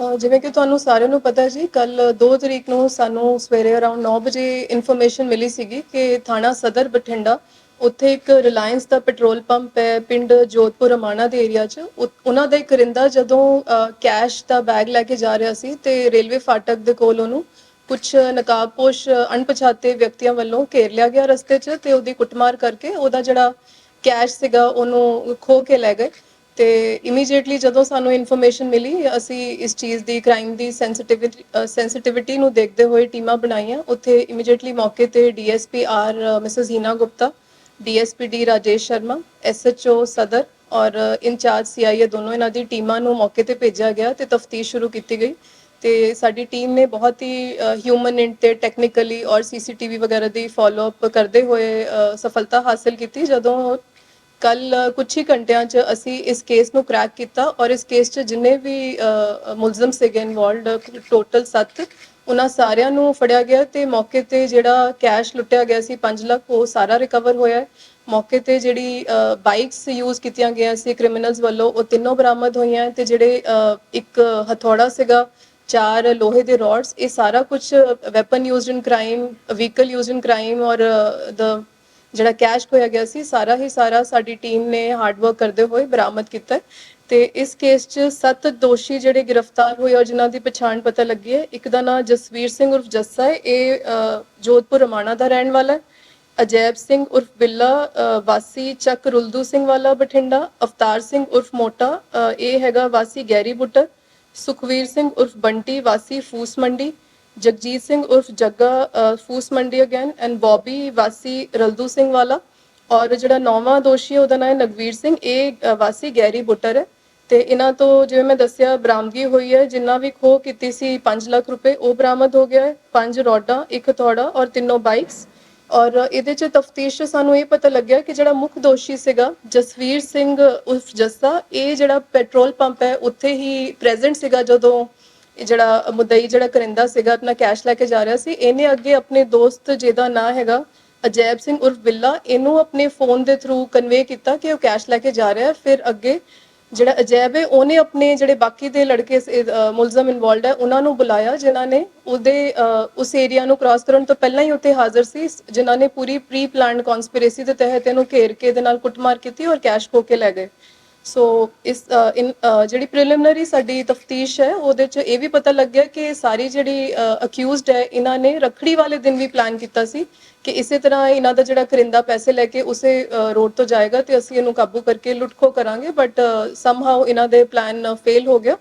ਅਹ ਜਿਵੇਂ ਕਿ ਤੁਹਾਨੂੰ ਸਾਰਿਆਂ ਨੂੰ ਪਤਾ ਜੀ ਕੱਲ 2 ਤਰੀਕ ਨੂੰ ਸਾਨੂੰ ਸਵੇਰੇ ਅਰਾਊਂਡ 9 ਵਜੇ ਇਨਫੋਰਮੇਸ਼ਨ ਮਿਲੀ ਸੀਗੀ ਕਿ ਥਾਣਾ ਸਦਰ ਬਠਿੰਡਾ, ਉੱਥੇ ਇੱਕ ਰਿਲਾਇੰਸ ਦਾ ਪੈਟਰੋਲ ਪੰਪ ਹੈ, ਪਿੰਡ ਜੋਧਪੁਰ ਅਮਾਣਾ ਦੇ ਏਰੀਆ 'ਚ। ਉ- ਉਹਨਾਂ ਦਾ ਇੱਕ ਕਰਿੰਦਾ ਜਦੋਂ ਕੈਸ਼ ਦਾ ਬੈਗ ਲੈ ਕੇ ਜਾ ਰਿਹਾ ਸੀ ਤੇ ਰੇਲਵੇ ਫਾਟਕ ਦੇ ਕੋਲ ਉਹਨੂੰ ਕੁਝ ਨਕਾਬਪੋਸ਼, ਅਣਪਛਾਤੇ ਵਿਅਕਤੀਆਂ ਵੱਲੋਂ ਘੇਰ ਲਿਆ ਗਿਆ ਰਸਤੇ 'ਚ ਤੇ ਉਹਦੀ ਕੁੱਟਮਾਰ ਕਰਕੇ ਉਹਦਾ ਜਿਹੜਾ ਕੈਸ਼ ਸੀਗਾ ਉਹਨੂੰ ਖੋ ਕੇ ਲੈ ਗਏ। ਤੇ ਇਮੀਡੀਏਟਲੀ ਜਦੋਂ ਸਾਨੂੰ ਇਨਫੋਰਮੇਸ਼ਨ ਮਿਲੀ, ਅਸੀਂ ਇਸ ਚੀਜ਼ ਦੀ ਕ੍ਰਾਈਮ ਦੀ ਸੈਂਸਿਟਿਵਿਟੀ ਸੈਂਸਿਟਿਵਿਟੀ ਨੂੰ ਦੇਖਦੇ ਹੋਏ ਟੀਮਾਂ ਬਣਾਈਆਂ। ਉੱਥੇ ਇਮੀਡੀਏਟਲੀ ਮੌਕੇ ਤੇ DSP R Mrs Heena Gupta DSP D Rajesh Sharma, SHO Sadar ਔਰ ਇੰਚਾਰਜ ਸੀਆਈਏ ਦੋਨੋਂ ਇਹਨਾਂ ਦੀ ਟੀਮਾਂ ਨੂੰ ਮੌਕੇ ਤੇ ਭੇਜਿਆ ਗਿਆ ਤੇ ਤਫਤੀਸ਼ ਸ਼ੁਰੂ ਕੀਤੀ ਗਈ। ਤੇ ਸਾਡੀ ਟੀਮ ਨੇ ਬਹੁਤ ਹੀ ਹਿਊਮਨ ਇੰਟ ਤੇ ਟੈਕਨੀਕਲੀ ਔਰ ਸੀਸੀਟੀਵੀ ਵਗੈਰਾ ਦੀ ਫਾਲੋ ਕਰਦੇ ਹੋਏ ਸਫਲਤਾ ਹਾਸਲ ਕੀਤੀ। ਜਦੋਂ ਕੱਲ ਕੁਝ ਹੀ ਘੰਟਿਆਂ 'ਚ ਅਸੀਂ ਇਸ ਕੇਸ ਨੂੰ ਕ੍ਰੈਕ ਕੀਤਾ ਔਰ ਇਸ ਕੇਸ 'ਚ ਜਿੰਨੇ ਵੀ ਮੁਲਜ਼ਮ ਸੀਗੇ ਇਨਵੋਲਡ ਟੋਟਲ 7 ਉਹਨਾਂ ਸਾਰਿਆਂ ਨੂੰ ਫੜਿਆ ਗਿਆ ਤੇ ਮੌਕੇ ਤੇ ਜਿਹੜਾ ਕੈਸ਼ ਲੁੱਟਿਆ ਗਿਆ ਸੀ 5 ਲੱਖ, ਉਹ ਸਾਰਾ ਰਿਕਵਰ ਹੋਇਆ ਮੌਕੇ ਤੇ ਜਿਹੜੀ ਬਾਈਕਸ ਯੂਜ਼ ਕੀਤੀਆਂ ਗਈਆਂ ਸੀ ਕ੍ਰਿਮੀਨਲਸ ਵੱਲੋਂ, ਉਹ ਤਿੰਨੋਂ ਬਰਾਮਦ ਹੋਈਆਂ ਹੈ ਤੇ ਜਿਹੜੇ ਇੱਕ ਹਥੌੜਾ ਸੀਗਾ, ਚਾਰ ਲੋਹੇ ਦੇ ਰੋਡਸ ਇਹ ਸਾਰਾ ਕੁਝ weapon used in crime vehicle used in crime ਔਰ ਦ ਜਿਹੜਾ ਕੈਸ਼ ਖੋਇਆ ਗਿਆ ਸੀ ਸਾਰਾ ਹੀ ਸਾਰਾ ਸਾਡੀ ਟੀਮ ਨੇ ਹਾਰਡ ਵਰਕ ਕਰਦੇ ਹੋਏ ਬਰਾਮਦ ਕੀਤਾ ਹੈ। ਤੇ ਇਸ ਕੇਸ 'ਚ ਸੱਤ ਦੋਸ਼ੀ ਜਿਹੜੇ ਗ੍ਰਿਫਤਾਰ ਹੋਏ ਔਰ ਜਿਨ੍ਹਾਂ ਦੀ ਪਛਾਣ ਪਤਾ ਲੱਗੀ ਹੈ। ਇੱਕ ਦਾ ਨਾਮ ਜਸਵੀਰ ਸਿੰਘ ਉਰਫ ਜੱਸਾ ਹੈ। ਇਹ ਅ, ਜੋਧਪੁਰ ਰਮਾਣਾ ਦਾ ਰਹਿਣ ਵਾਲਾ ਹੈ। ਅਜੈਬ ਸਿੰਘ ਉਰਫ ਬਿੱਲਾ ਅ, ਵਾਸੀ ਚੱਕ ਰੁਲਦੂ ਸਿੰਘ ਵਾਲਾ ਬਠਿੰਡਾ ਅਵਤਾਰ ਸਿੰਘ ਉਰਫ ਮੋਟਾ ਅ, ਇਹ ਹੈਗਾ ਵਾਸੀ ਗੈਰੀ ਬੁੱਟਰ ਸੁਖਵੀਰ ਸਿੰਘ ਉਰਫ ਬੰਟੀ ਵਾਸੀ ਫੂਸ ਮੰਡੀ ਜਗਜੀਤ ਸਿੰਘ ਉਰਫ ਜੱਗਾ ਅ, ਫੂਸ ਮੰਡੀ ਅਗੇਨ ਐਂਡ ਬੌਬੀ ਵਾਸੀ ਰਲਦੂ ਸਿੰਘ ਵਾਲਾ ਔਰ ਜਿਹੜਾ ਨੌਵਾਂ ਦੋਸ਼ੀ ਹੈ ਉਹਦਾ ਨਾਮ ਹੈ ਨਗਵੀਰ ਸਿੰਘ ਇਹ ਅ, ਵਾਸੀ ਗੈਰੀ ਬੁੱਟਰ ਹੈ। ਤੇ ਇਹਨਾਂ ਤੋਂ ਜਿਵੇਂ ਮੈਂ ਦੱਸਿਆ ਬਰਾਮਦਗੀ ਹੋਈ ਹੈ ਜਿੰਨਾ ਵੀ ਖੋਹ ਕੀਤੀ ਸੀ 5 ਲੱਖ ਰੁਪਏ ਉਹ ਬਰਾਮਦ ਹੋ ਗਿਆ ਹੈ। ਪੰਜ ਰੋਡਾਂ ਇੱਕ ਥੋੜਾ ਔਰ ਤਿੰਨੋਂ ਬਾਈਕਸ। ਔਰ ਇਹਦੇ ਚ ਤਫਤੀਸ਼ ਸਾਨੂੰ ਇਹ ਪਤਾ ਲੱਗਿਆ ਕਿ ਜਿਹੜਾ ਮੁੱਖ ਦੋਸ਼ੀ ਸੀਗਾ ਜਸਵੀਰ ਸਿੰਘ ਉਰਫ ਜੱਸਾ ਇਹ ਜਿਹੜਾ ਪੈਟਰੋਲ ਪੰਪ ਹੈ ਉੱਥੇ ਹੀ ਪ੍ਰੈਜ਼ੈਂਟ ਸੀਗਾ ਜਦੋਂ ਇਹ ਜਿਹੜਾ ਮੁਦਈ ਜਿਹੜਾ ਕਰਿੰਦਾ ਸੀਗਾ, ਆਪਣਾ ਕੈਸ਼ ਲੈ ਕੇ ਜਾ ਰਿਹਾ ਸੀ, ਇਹਨੇ ਅੱਗੇ ਆਪਣੇ ਦੋਸਤ ਜਿਹਦਾ ਨਾਂ ਹੈਗਾ ਅਜੈਬ ਸਿੰਘ ਉਰਫ ਬਿੱਲਾ, ਇਹਨੂੰ ਆਪਣੇ ਫੋਨ ਦੇ ਥਰੂ ਕਨਵੇ ਕੀਤਾ ਕਿ ਉਹ ਕੈਸ਼ ਲੈ ਕੇ ਜਾ ਰਿਹਾ ਫਿਰ ਅੱਗੇ ਜਿਹੜਾ ਅਜੈਬ ਹੈ, ਉਹਨੇ ਆਪਣੇ ਜਿਹੜੇ ਬਾਕੀ ਦੇ ਲੜਕੇ ਮੁਲਜ਼ਮ ਇਨਵੋਲਡ ਹੈ, ਉਹਨਾਂ ਨੂੰ ਬੁਲਾਇਆ, ਜਿਨ੍ਹਾਂ ਨੇ ਉਹਦੇ ਉਸ ਏਰੀਆ ਨੂੰ ਕ੍ਰਾਸ ਕਰਨ ਤੋਂ ਪਹਿਲਾਂ ਹੀ ਉੱਥੇ ਹਾਜ਼ਰ ਸੀ ਜਿਨ੍ਹਾਂ ਨੇ ਪੂਰੀ ਪ੍ਰੀ ਪਲਾਨਡ ਕਨਸਪੀਰੇਸੀ ਦੇ ਤਹਿਤ ਇਹਨੂੰ ਘੇਰ ਕੇ ਇਹਦੇ ਨਾਲ ਕੁੱਟਮਾਰ ਕੀਤੀ ਔਰ ਕੈਸ਼ ਖੋ ਕੇ ਲੈ ਗਏ। ਸੋ ਇਸ ਇਨ ਜਿਹੜੀ ਪ੍ਰੀਲਿਮਿਨਰੀ ਸਾਡੀ ਤਫਤੀਸ਼ ਹੈ, ਉਹਦੇ ਚ ਇਹ ਵੀ ਪਤਾ ਲੱਗਿਆ ਕਿ ਸਾਰੀ ਜਿਹੜੀ ਅਕਿਊਜ਼ਡ ਹੈ, ਇਹਨਾਂ ਨੇ ਰਖੜੀ ਵਾਲੇ ਦਿਨ ਵੀ ਪਲਾਨ ਕੀਤਾ ਸੀ ਕਿ ਇਸੇ ਤਰ੍ਹਾਂ ਇਹਨਾਂ ਦਾ ਜਿਹੜਾ ਕਰਿੰਦਾ ਪੈਸੇ ਲੈ ਕੇ ਉਸੇ ਰੋਡ ਤੋਂ ਜਾਏਗਾ ਤੇ ਅਸੀਂ ਇਹਨੂੰ ਕਾਬੂ ਕਰਕੇ ਲੁੱਟਖੋ ਕਰਾਂਗੇ ਬਟ ਸਮਹਾਉ ਇਹਨਾਂ ਦੇ ਪਲਾਨ ਫੇਲ ਹੋ ਗਿਆ।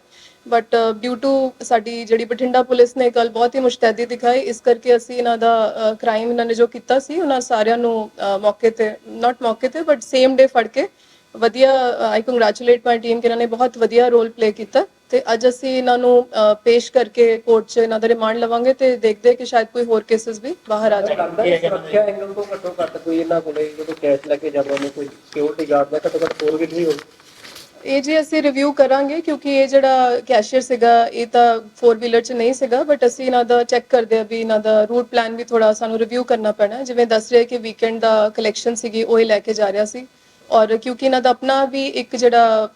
ਬਟ ਡਿਊ ਟੂ ਸਾਡੀ ਜਿਹੜੀ ਬਠਿੰਡਾ ਪੁਲਿਸ ਨੇ ਕੱਲ ਬਹੁਤ ਹੀ ਮੁਸ਼ਤੈਦੀ ਦਿਖਾਈ, ਇਸ ਕਰਕੇ ਅਸੀਂ ਇਹਨਾਂ ਦਾ ਕ੍ਰਾਈਮ ਇਹਨਾਂ ਨੇ ਜੋ ਕੀਤਾ ਸੀ, ਉਹਨਾਂ ਸਾਰਿਆਂ ਨੂੰ ਮੌਕੇ ਤੇ ਨਾਟ ਮੌਕੇ ਤੇ ਬਟ ਸੇਮ ਡੇ ਫੜ ਕੇ ਵਧੀਆ ਆਈ ਕੰਗ੍ਰੈਚੁਲੇਟ ਮਾਈ ਟੀਮ ਕਿ ਇਹਨਾਂ ਨੇ ਬਹੁਤ ਵਧੀਆ ਰੋਲ ਪਲੇ ਕੀਤਾ ਤੇ ਅੱਜ ਅਸੀਂ ਇਹਨਾਂ ਨੂੰ ਅ, ਪੇਸ਼ ਕਰਕੇ ਕੋਰਟ 'ਚ ਇਹਨਾਂ ਦਾ ਰਿਮਾਂਡ ਲਵਾਂਗੇ ਤੇ ਦੇਖਦੇ ਕਿ ਸ਼ਾਇਦ ਕੋਈ ਹੋਰ ਕੇਸਸ ਵੀ ਬਾਹਰ ਆ ਜਾਣ। ਲੱਗਦਾ ਹੈ ਸੁਰੱਖਿਆ ਐਂਗਲ ਤੋਂ ਘੱਟੋ ਘੱਟ ਕੋਈ ਇਹਨਾਂ ਕੋਲੇ ਜਦੋਂ ਕੈਸ਼ ਲੈ ਕੇ ਜਾਂਦਾ ਉਹਨੇ ਕੋਈ ਸਿਕਿਉਰਿਟੀ ਗਾਰਡ ਦਾ ਘੱਟੋ ਘੱਟ ਹੋਰ ਵੀ ਨਹੀਂ ਹੋਊ ਇਹ ਜੀ ਅਸੀਂ ਰਿਵਿਊ ਕਰਾਂਗੇ ਕਿਉਂਕਿ ਇਹ ਜਿਹੜਾ ਕੈਸ਼ੀਅਰ ਸੀਗਾ ਇਹ ਤਾਂ 4 ਵੀਲਰ 'ਚ ਨਹੀਂ ਸੀਗਾ ਬਟ ਅਸੀਂ ਇਹਨਾਂ ਦਾ ਚੈੱਕ ਕਰਦੇ ਆ ਵੀ ਇਹਨਾਂ ਦਾ ਰੂਟ ਪਲਾਨ ਵੀ ਥੋੜਾ ਸਾਨੂੰ ਰਿਵਿਊ ਕਰਨਾ ਪੈਣਾ ਹੈ। ਜਿਵੇਂ ਦੱਸ ਰਹੇ ਕਿ ਵੀਕਐਂਡ ਦਾ ਕਲੈਕਸ਼ਨ ਸੀਗੀ ਉਹ ਹੀ ਲੈ ਕੇ ਜਾ ਰਿਹਾ ਸੀ। ਔਰ ਕਿਉਂਕਿ ਇਹਨਾਂ ਦਾ ਆਪਣਾ ਵੀ ਇੱਕ ਜਿਹੜਾ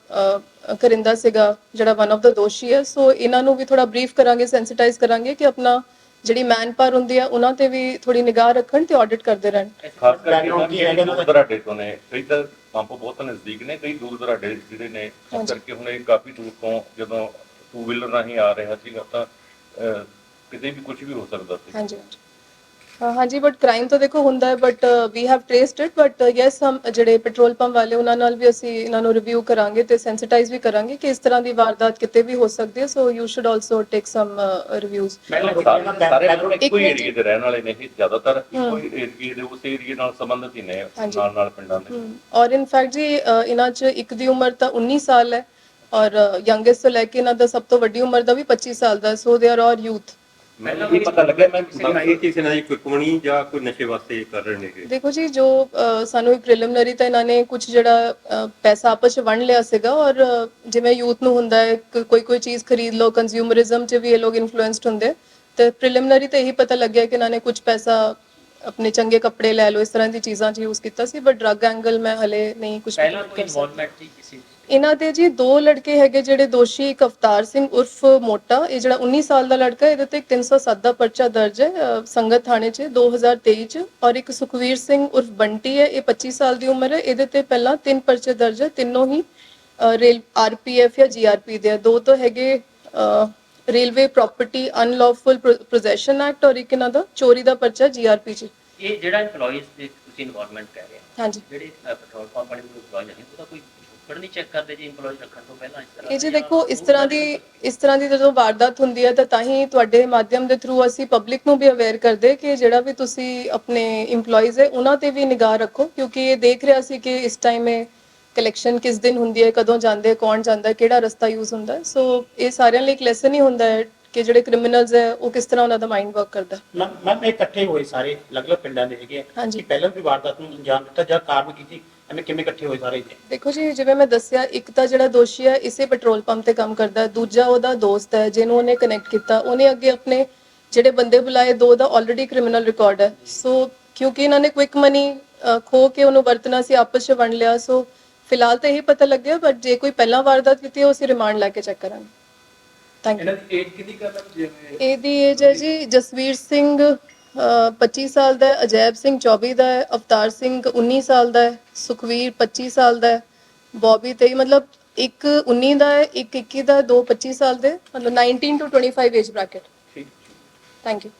ਕਰਿੰਦਾ ਸੀਗਾ ਜਿਹੜਾ ਵਨ ਆਫ ਦਾ ਦੋਸ਼ੀ ਹੈ ਸੋ ਇਹਨਾਂ ਨੂੰ ਵੀ ਥੋੜਾ ਬਰੀਫ ਕਰਾਂਗੇ ਸੈਂਸਿਟਾਈਜ਼ ਕਰਾਂਗੇ ਕਿ ਆਪਣਾ ਜਿਹੜੀ ਮੈਨ ਪਾਵਰ ਹੁੰਦੀ ਹੈ ਉਹਨਾਂ ਤੇ ਵੀ ਥੋੜੀ ਨਿਗਾਹ ਰੱਖਣ ਤੇ ਆਡਿਟ ਕਰਦੇ ਰਹਿਣ। ਖਾਸ ਕਰਕੇ ਉਹਨਾਂ ਦੀ ਦੂਰ ਦਰਾਡੇ ਤੋਂ ਨੇ ਕਈ ਤਾਂ ਪੰਪ ਬਹੁਤ ਨਜ਼ਦੀਕ ਨੇ ਕਈ ਦੂਰ ਦਰਾਡੇ ਜਿਹੜੇ ਨੇ ਖਾਸ ਕਰਕੇ ਹੁਣ ਇਹ ਕਾਫੀ ਦੂਰ ਤੋਂ ਜਦੋਂ ਟੂ ਵੀਲਰ ਰਾਹੀਂ ਆ ਰਿਹਾ ਸੀਗਾ ਤਾਂ ਕਿਤੇ ਵੀ ਕੁਝ ਵੀ ਹੋ ਸਕਦਾ ਸੀ। ਹਾਂਜੀ। ਹਾਂਜੀ। ਬਟ ਕ੍ਰਾਈਮ ਤਾਂ ਦੇਖੋ ਹੁੰਦਾ ਹੈ but we have traced it but yes ਹਮ ਜਿਹੜੇ ਪੈਟਰੋਲ ਪੰਪ ਵਾਲੇ ਉਹਨਾਂ ਨਾਲ ਵੀ ਅਸੀਂ ਇਹਨਾਂ ਨੂੰ ਰਿਵਿਊ ਕਰਾਂਗੇ ਤੇ ਸੈਂਸਿਟਾਈਜ਼ ਵੀ ਕਰਾਂਗੇ ਕਿ ਇਸ ਤਰ੍ਹਾਂ ਦੀ ਵਾਰਦਾਤ ਕਿਤੇ ਵੀ ਹੋ ਸਕਦੀ ਹੈ so you should also take some reviews ਸਾਰੇ ਇੱਕੋ ਹੀ। ਏਰੀਏ ਦੇ ਰਹਿਣ ਵਾਲੇ ਨੇ ਇਹ ਜ਼ਿਆਦਾਤਰ ਇੱਕੋ ਹੀ ਏਰੀਏ ਦੇ ਉਸ ਏਰੀਏ ਨਾਲ ਸੰਬੰਧਿਤ ਹੀ ਨੇ। ਨਾਲ ਨਾਲ ਪਿੰਡਾਂ ਦੇ ਔਰ ਇਨ ਫੈਕਟ ਜੀ ਇਹਨਾਂ 'ਚ ਇੱਕ ਦੀ ਉਮਰ ਤਾਂ 19 ਸਾਲ ਹੈ ਔਰ ਯੰਗੇਸਟ ਤੋਂ ਲੈ ਕੇ ਇਹਨਾਂ ਦਾ ਸਭ ਤੋਂ ਵੱਡੀ ਉਮਰ ਦਾ ਵੀ 25 ਸਾਲ ਦਾ ਸੋ ਦੇ ਆਰ ਆਲ ਯੂਥ ਮੈਨੂੰ ਇਹ ਪਤਾ ਲੱਗਿਆ ਮੈਂ ਇਹ ਕਿਸੇ ਨਾਲ ਕੋਈ ਕੁਮਣੀ ਜਾਂ ਕੋਈ ਨਸ਼ੇ ਵਾਸਤੇ ਕਰ ਰਹੇ ਨੇਗੇ ਦੇਖੋ ਜੀ ਜੋ ਅ, ਸਾਨੂੰ ਪ੍ਰੀਲਿਮਿਨਰੀ ਤਾਂ ਇਹਨਾਂ ਨੇ ਕੁਝ ਜਿਹੜਾ ਅ, ਪੈਸਾ ਆਪਸ ਚ ਵੰਡ ਲਿਆ ਸੀਗਾ ਔਰ ਅ, ਜਿਵੇਂ ਯੂਥ ਨੂੰ ਹੁੰਦਾ ਹੈ ਕਿ ਕੋਈ ਕੋਈ ਚੀਜ਼ ਖਰੀਦ ਲਓ ਕੰਜ਼ਿਊਮਰਿਜ਼ਮ ਚ ਵੀ ਇਹ ਲੋਕ ਇਨਫਲੂਐਂਸਡ ਹੁੰਦੇ ਆ। ਤੇ ਪ੍ਰੀਲਿਮਿਨਰੀ ਤਾਂ ਇਹੀ ਪਤਾ ਲੱਗਿਆ ਕਿ ਇਹਨਾਂ ਨੇ ਕੁਝ ਪੈਸਾ ਆਪਣੇ ਚੰਗੇ ਕੱਪੜੇ ਲੈ ਲਓ ਇਸ ਤਰ੍ਹਾਂ ਦੀ ਚੀਜ਼ਾਂ 'ਚ ਯੂਜ਼ ਕੀਤਾ ਸੀ ਬਟ ਡਰੱਗ ਐਂਗਲ ਮੈਂ ਹਲੇ ਨਹੀਂ ਕੁਝ ਪਹਿਲਾਂ ਕੋਈ ਇਨਵੋਲਵਮੈਂਟ ਸੀ ਕਿਸੇ ਦੀ? ਇਹਨਾਂ ਦੇ ਜੀ ਦੋ ਲੜਕੇ ਹੈਗੇ ਜਿਹੜੇ ਦੋਸ਼ੀ ਇੱਕ ਅਵਤਾਰ ਸਿੰਘ ਉਰਫ ਮੋਟਾ ਇਹ ਜਿਹੜਾ 19 ਸਾਲ ਦਾ ਲੜਕਾ ਇਹਦੇ ਤੇ ਇੱਕ 307 ਦਾ ਪਰਚਾ ਦਰਜ ਹੈ ਅ, ਸੰਗਤ ਥਾਣੇ 'ਚ 2023 'ਚ ਔਰ ਇੱਕ ਸੁਖਵੀਰ ਸਿੰਘ ਉਰਫ ਬੰਟੀ ਹੈ ਇਹ 25 ਸਾਲ ਦੀ ਉਮਰ ਹੈ ਇਹਦੇ ਤੇ ਪਹਿਲਾਂ ਤਿੰਨ ਪਰਚੇ ਦਰਜ ਹੈ ਤਿੰਨੋਂ ਹੀ ਅ, ਰੇਲ ਆਰਪੀਐਫ ਜਾਂ ਜੀਆਰਪੀ ਦੇ ਆ ਦੋ ਤਾਂ ਹੈਗੇ railway property unlawful possession act ਔਰ ਇੱਕ ਇਹਨਾਂ ਦਾ ਚੋਰੀ ਦਾ ਪਰਚਾ ਜੀਆਰਪੀ 'ਚ ਇਹ ਜਿਹੜਾ EMPLOYEES ਦੀ ਤੁਸੀਂ ਇਨਵੋਲਵਮੈਂਟ ਕਹਿ ਰਹੇ ਹੋ। ਹਾਂਜੀ। ਜਿਹੜੇ ਪੈਟਰੋਲ ਪੰਪ ਵਾਲੇ ਕੋਈ EMPLOYEE ਨਹੀਂ ਉਹਦਾ ਕੋਈ ਨਹੀਂ ਚੈੱਕ ਕਰਦੇ ਜੀ EMPLOYEE ਰੱਖਣ ਤੋਂ ਪਹਿਲਾਂ ਇਸ ਤਰ੍ਹਾਂ ਇਹ ਜੀ ਦੇਖੋ ਇਸ ਜਾਂ ਤਰ੍ਹਾਂ ਦੀ ਇਸ ਤਰ੍ਹਾਂ ਦੀ ਜਦੋਂ ਵਾਰਦਾਤ ਹੁੰਦੀ ਹੈ ਤਾਂ ਤਾਂ ਹੀ ਤੁਹਾਡੇ ਮਾਧਿਅਮ ਦੇ ਥਰੂ ਅਸੀਂ ਪਬਲਿਕ ਨੂੰ ਵੀ ਅਵੇਅਰ ਕਰਦੇ ਕਿ ਜਿਹੜਾ ਵੀ ਤੁਸੀਂ ਆਪਣੇ EMPLOYEES ਹੈ ਉਹਨਾਂ ਤੇ ਵੀ ਨਿਗਾਹ ਰੱਖੋ ਕਿਉਂਕਿ ਇਹ ਦੇਖ ਰਿਹਾ ਸੀ ਕਿ ਇਸ ਟਾਈਮ ਇਹ ਕਲੈਕਸ਼ਨ ਕਿਸ ਦਿਨ ਹੁੰਦੀ ਹੈ ਕਦੋਂ ਜਾਂਦੇ ਹੈ, ਕੌਣ ਜਾਂਦਾ ਹੈ, ਕਿਹੜਾ ਰਸਤਾ ਯੂਜ਼ ਹੁੰਦਾ ਹੈ। ਸੋ ਇਹ ਸਾਰਿਆਂ ਲਈ ਇੱਕ ਲੈਸਨ ਹੀ ਹੁੰਦਾ ਹੈ ਕਿ ਜਿਹੜੇ ਕ੍ਰਿਮੀਨਲਸ ਹੈ ਉਹ ਕਿਸ ਤਰ੍ਹਾਂ ਉਹਨਾਂ ਦਾ ਮਾਈਂਡ ਵਰਕ ਕਰਦਾ ਹੈ। ਮੈਂ ਮੈਂ ਇਹ ਇਕੱਠੇ ਹੋਏ ਸਾਰੇ ਅਲੱਗ-ਅਲੱਗ ਪਿੰਡਾਂ ਦੇ ਹੈਗੇ ਆ। ਹਾਂਜੀ। ਕਿ ਪਹਿਲਾਂ ਵੀ ਵਾਰਦਾਤ ਨੂੰ ਅੰਜਾਮ ਦਿੱਤਾ ਜਾਂ ਕਾਰਨ ਕੀ ਸੀ? ਐਵੇਂ ਕਿਵੇਂ ਇਕੱਠੇ ਹੋਏ ਸਾਰੇ ਇੱਥੇ ਦੇਖੋ ਜੀ ਜਿਵੇਂ ਮੈਂ ਦੱਸਿਆ ਇੱਕ ਤਾਂ ਜਿਹੜਾ ਦੋਸ਼ੀ ਹੈ ਇਸੇ ਪੈਟਰੋਲ ਪੰਪ ਤੇ ਕੰਮ ਕਰਦਾ ਹੈ। ਦੂਜਾ ਉਹਦਾ ਦੋਸਤ ਹੈ ਜਿਹਨੂੰ ਉਹਨੇ ਕਨੈਕਟ ਕੀਤਾ। ਉਹਨੇ ਅੱਗੇ ਆਪਣੇ ਜਿਹੜੇ ਬੰਦੇ ਬੁਲਾਏ ਦੋ ਦਾ ਆਲਰੇਡੀ ਕ੍ਰਿਮੀਨਲ ਰਿਕਾਰਡ ਹੈ। ਸੋ ਕਿਉਂਕਿ ਇਹਨਾਂ ਨੇ ਕੁਇਕ ਮਨੀ ਖੋ ਕੇ ਉਹਨੂੰ ਵਰਤਣਾ ਸੀ ਆਪਸ 'ਚ ਵੰਡ ਲਿਆ। ਸੋ ਫਿਲਹਾਲ ਤਾਂ ਇਹ ਪਤਾ ਲੱਗਿਆ ਬਟ ਜੇ ਕੋਈ ਪਹਿਲਾਂ ਵਾਰਦਾਤ ਕੀਤੀ ਹੈ ਉਹ ਅਸੀਂ ਰਿਮਾਂਡ ਲੈ ਕੇ ਚੈੱਕ ਕਰਾਂਗੇ। ਥੈਂਕ ਯੂ ਇਹਨਾਂ ਦੀ ਏਜ ਕਿੰਨੀ ਕਰ ਜਿਵੇਂ ਇਹਦੀ ਏਜ ਹੈ ਜੀ ਜਸਵੀਰ ਸਿੰਘ ਅਹ, 25 ਸਾਲ ਦਾ ਹੈ ਅਜੈਬ ਸਿੰਘ 24 ਦਾ ਹੈ ਅਵਤਾਰ ਸਿੰਘ 19 ਸਾਲ ਦਾ ਹੈ ਸੁਖਵੀਰ 25 ਸਾਲ ਦਾ ਹੈ ਬੌਬੀ 23 ਮਤਲਬ ਇੱਕ 19 ਦਾ ਹੈ ਇੱਕ 21 ਦਾ ਹੈ, ਦੋ 25 ਸਾਲ ਦੇ ਮਤਲਬ 19 ਟੂ 25 ਏਜ ਬ੍ਰੈਕਟ ਠੀਕ। Thank you